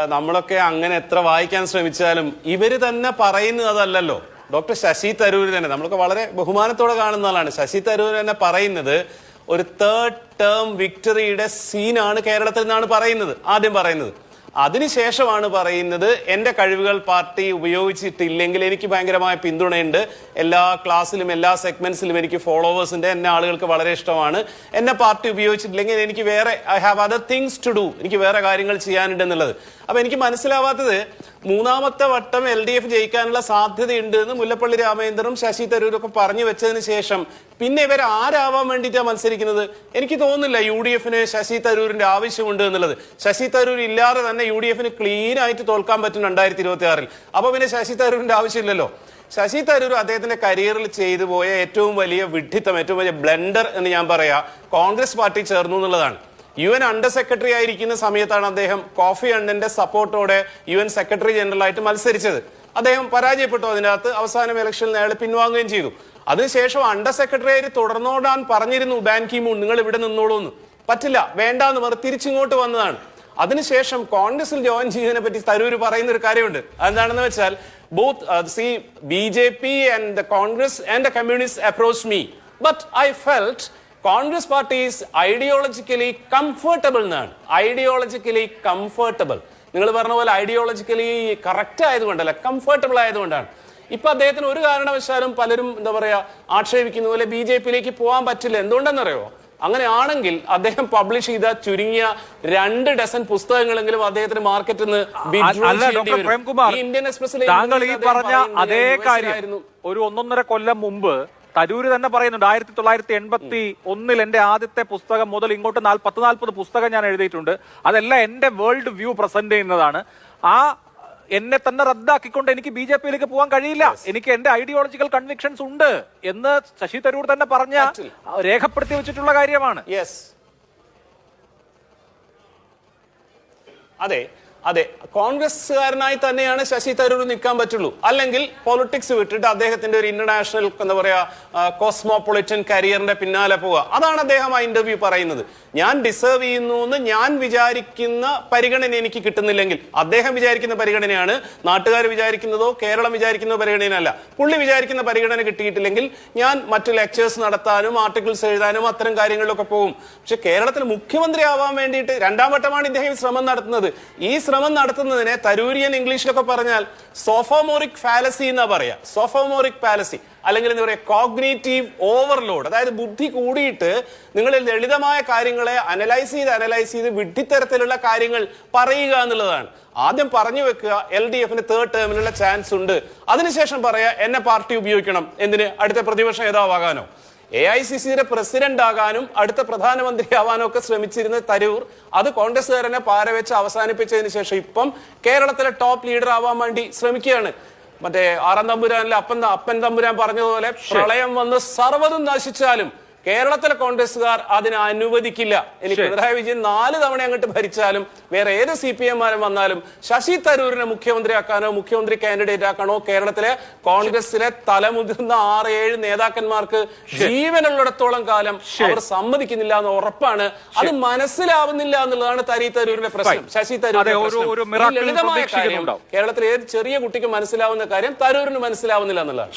നമ്മളൊക്കെ അങ്ങനെ എത്ര വായിക്കാൻ ശ്രമിച്ചാലും ഇവർ തന്നെ പറയുന്നത് അതല്ലല്ലോ. ഡോക്ടർ ശശി തരൂർ തന്നെ. നമ്മളൊക്കെ വളരെ ബഹുമാനത്തോടെ കാണുന്ന ആളാണ്. ശശി തരൂർ തന്നെ പറയുന്നത് ഒരു തേർഡ് ടേം വിക്ടറിയുടെ സീനാണ് കേരളത്തിൽ നിന്നാണ് പറയുന്നത്. ആദ്യം പറയുന്നത്. അതിനുശേഷമാണ് പറയുന്നത് എന്റെ കഴിവുകൾ പാർട്ടി ഉപയോഗിച്ചിട്ടില്ലെങ്കിൽ എനിക്ക് ഭയങ്കരമായ പിന്തുണയുണ്ട്. എല്ലാ ക്ലാസ്സിലും എല്ലാ സെഗ്മെന്റ്സിലും എനിക്ക് ഫോളോവേഴ്സിന്റെ എന്നെ ആളുകൾക്ക് വളരെ ഇഷ്ടമാണ്. എന്നെ പാർട്ടി ഉപയോഗിച്ചിട്ടില്ലെങ്കിൽ എനിക്ക് വേറെ I have other things to do എനിക്ക് വേറെ കാര്യങ്ങൾ ചെയ്യാനുണ്ട് എന്നുള്ളത്. അപ്പൊ എനിക്ക് മനസ്സിലാവാത്തത് മൂന്നാമത്തെ വട്ടം എൽ ഡി എഫ് ജയിക്കാനുള്ള സാധ്യതയുണ്ട് എന്ന് മുല്ലപ്പള്ളി രാമചന്ദ്രനും ശശി തരൂരും ഒക്കെ പറഞ്ഞു വെച്ചതിന് ശേഷം പിന്നെ ഇവർ ആരാവാൻ വേണ്ടിയിട്ടാണ് മത്സരിക്കുന്നത്? എനിക്ക് തോന്നുന്നില്ല യു ഡി എഫിന് ശശി തരൂരിന്റെ ആവശ്യമുണ്ട് എന്നുള്ളത്. ശശി തരൂർ ഇല്ലാതെ തന്നെ യു ഡി എഫിന് ക്ലീൻ ആയിട്ട് തോൽക്കാൻ പറ്റും രണ്ടായിരത്തി ഇരുപത്തി ആറിൽ അപ്പൊ പിന്നെ ശശി തരൂരിന്റെ ആവശ്യമില്ലല്ലോ. ശശി തരൂർ അദ്ദേഹത്തിന്റെ കരിയറിൽ ചെയ്തു പോയ ഏറ്റവും വലിയ വിഡ്ഢിത്തം ഏറ്റവും വലിയ ബ്ലണ്ടർ എന്ന് ഞാൻ പറയാ കോൺഗ്രസ് പാർട്ടി ചേർന്നു എന്നുള്ളതാണ്. യു എൻ അണ്ടർ സെക്രട്ടറി ആയിരിക്കുന്ന സമയത്താണ് അദ്ദേഹം കോഫി അണ്ണന്റെ സപ്പോർട്ടോടെ യു എൻ സെക്രട്ടറി ജനറൽ ആയിട്ട് മത്സരിച്ചത്. അദ്ദേഹം പരാജയപ്പെട്ടു. അതിനകത്ത് അവസാനം ഇലക്ഷനിൽ അയാൾ പിൻവാങ്ങുകയും ചെയ്തു. അതിനുശേഷം അണ്ടർ സെക്രട്ടറി ആയിട്ട് തുടർന്നോടാൻ പറഞ്ഞിരുന്നു ബാൻ കിമൂൺ നിങ്ങൾ ഇവിടെ നിന്നോളൂ എന്ന് പറ്റില്ല വേണ്ടാന്ന് പറഞ്ഞ് തിരിച്ചിങ്ങോട്ട് വന്നതാണ്. അതിനുശേഷം കോൺഗ്രസിൽ ജോയിൻ ചെയ്യുന്നതിനെ പറ്റി തരൂര് പറയുന്ന ഒരു കാര്യമുണ്ട്. അതെന്താണെന്ന് വെച്ചാൽ both C B J P and the Congress and the communist approach me but I felt Congress party is ideologically comfortable എന്നാണ്. ഐഡിയോളജിക്കലി കംഫർട്ടബിൾ നിങ്ങൾ പറഞ്ഞ പോലെ ഐഡിയോളജിക്കലി കറക്റ്റ് ആയതുകൊണ്ടല്ല കംഫർട്ടബിൾ ആയതുകൊണ്ടാണ്. ഇപ്പൊ അദ്ദേഹത്തിന് ഒരു കാരണവശാലും പലരും എന്താ പറയാ ആക്ഷേപിക്കുന്ന പോലെ ബി ജെ പിയിലേക്ക് പോകാൻ പറ്റില്ല. എന്തുകൊണ്ടെന്നറിയോ? അങ്ങനെയാണെങ്കിൽ അദ്ദേഹം പബ്ലിഷ് ചെയ്ത ചുരുങ്ങിയ രണ്ട് ഡസൻ പുസ്തകങ്ങളെങ്കിലും അദ്ദേഹത്തിന് മാർക്കറ്റിൽ നിന്ന് ഇന്ത്യൻ താങ്കൾ ഈ പറഞ്ഞ അതേ കാര്യം. ഒരു ഒന്നൊന്നര കൊല്ലം മുമ്പ് തരൂര് തന്നെ പറയുന്നുണ്ട്. ആയിരത്തി തൊള്ളായിരത്തി എൺപത്തി ഒന്നിൽ എന്റെ ആദ്യത്തെ പുസ്തകം മുതൽ ഇങ്ങോട്ട് പത്ത് നാൽപ്പത് പുസ്തകം ഞാൻ എഴുതിയിട്ടുണ്ട്. അതെല്ലാം എന്റെ വേൾഡ് വ്യൂ പ്രസന്റ് ചെയ്യുന്നതാണ്. ആ എന്നെ തന്നെ റദ്ദാക്കിക്കൊണ്ട് എനിക്ക് ബി ജെ പിയിലേക്ക് പോകാൻ കഴിയില്ല. എനിക്ക് എന്റെ ഐഡിയോളജിക്കൽ കൺവിക്ഷൻസ് ഉണ്ട് എന്ന് ശശി തരൂർ തന്നെ പറഞ്ഞ രേഖപ്പെടുത്തി വെച്ചിട്ടുള്ള കാര്യമാണ്. അതെ അതെ കോൺഗ്രസ്സുകാരനായി തന്നെയാണ് ശശി തരൂർ നിൽക്കാൻ പറ്റുള്ളൂ. അല്ലെങ്കിൽ പൊളിറ്റിക്സ് വിട്ടിട്ട് അദ്ദേഹത്തിന്റെ ഒരു ഇന്റർനാഷണൽ എന്താ പറയാ കോസ്മോപൊളിറ്റൻ കരിയറിന്റെ പിന്നാലെ പോവുക. അതാണ് അദ്ദേഹം ആ ഇന്റർവ്യൂ പറയുന്നത്. ഞാൻ ഡിസേർവ് ചെയ്യുന്നു എന്ന് ഞാൻ വിചാരിക്കുന്ന പരിഗണന എനിക്ക് കിട്ടുന്നില്ലെങ്കിൽ അദ്ദേഹം വിചാരിക്കുന്ന പരിഗണനയാണ് നാട്ടുകാർ വിചാരിക്കുന്നതോ കേരളം വിചാരിക്കുന്ന പരിഗണനയല്ല. പുള്ളി വിചാരിക്കുന്ന പരിഗണന കിട്ടിയിട്ടില്ലെങ്കിൽ ഞാൻ മറ്റു ലെക്ചേഴ്സ് നടത്താനും ആർട്ടിക്കിൾസ് എഴുതാനും അത്തരം കാര്യങ്ങളിലൊക്കെ പോകും. പക്ഷെ കേരളത്തിൽ മുഖ്യമന്ത്രി ആവാൻ വേണ്ടിയിട്ട് രണ്ടാം വട്ടമാണ് ഇദ്ദേഹം ശ്രമം നടത്തുന്നത്. ഈ ശ്രമം നടത്തുന്നതിനെ തരൂരിയൻ ഇംഗ്ലീഷിലൊക്കെ പറഞ്ഞാൽ സോഫോമോറിക് ഫാലസി എന്നാ പറയാ. Sophomoric fallacy. അല്ലെങ്കിൽ എന്താ പറയുക കോഗ്നേറ്റീവ് ഓവർലോഡ്. അതായത് ബുദ്ധി കൂടിയിട്ട് നിങ്ങൾ ലളിതമായ കാര്യങ്ങളെ അനലൈസ് ചെയ്ത് അനലൈസ് ചെയ്ത് വിഡ്ഢിത്തരത്തിലുള്ള കാര്യങ്ങൾ പറയുക എന്നുള്ളതാണ്. ആദ്യം പറഞ്ഞു വെക്കുക എൽ ഡി എഫിന് തേർഡ് ടേമിനുള്ള ചാൻസ് ഉണ്ട്. അതിനുശേഷം പറയാ എന്നെ പാർട്ടി ഉപയോഗിക്കണം. എന്തിന്? അടുത്ത പ്രതിപക്ഷ നേതാവാകാനോ എ ഐ സി സിയുടെ പ്രസിഡന്റ് ആകാനും അടുത്ത പ്രധാനമന്ത്രി ആവാനും ഒക്കെ ശ്രമിച്ചിരുന്ന തരൂർ അത് കോൺഗ്രസ്സുകാരനെ പാരവെച്ച് അവസാനിപ്പിച്ചതിന് ശേഷം ഇപ്പം കേരളത്തിലെ ടോപ്പ് ലീഡർ ആവാൻ വേണ്ടി ശ്രമിക്കുകയാണ്. മറ്റേ ആറാം തമ്പുരാനിലെ അപ്പൻ അപ്പൻ തമ്പുരാൻ പറഞ്ഞതുപോലെ പ്രളയം വന്ന് സർവതും നശിച്ചാലും കേരളത്തിലെ കോൺഗ്രസ്സുകാർ അതിനെ അനുവദിക്കില്ല. ഇനി പിണറായി വിജയൻ നാല് തവണ അങ്ങോട്ട് ഭരിച്ചാലും വേറെ ഏത് സി പി എംമാരും വന്നാലും ശശി തരൂരിനെ മുഖ്യമന്ത്രിയാക്കാനോ മുഖ്യമന്ത്രി കാൻഡിഡേറ്റ് ആക്കാനോ കേരളത്തിലെ കോൺഗ്രസിലെ തലമുതിർന്ന ആറ് ഏഴ് നേതാക്കന്മാർക്ക് ജീവനുള്ളിടത്തോളം കാലം അവർ സമ്മതിക്കുന്നില്ല എന്ന് ഉറപ്പാണ്. അത് മനസ്സിലാവുന്നില്ല എന്നുള്ളതാണ് തരി തരൂരിന്റെ പ്രശ്നം. ശശി തരൂരിന്റെ ലളിതമായ കാര്യം കേരളത്തിലെ ഏത് ചെറിയ കുട്ടിക്ക് മനസ്സിലാവുന്ന കാര്യം തരൂരിന് മനസ്സിലാവുന്നില്ല എന്നുള്ളതാണ്.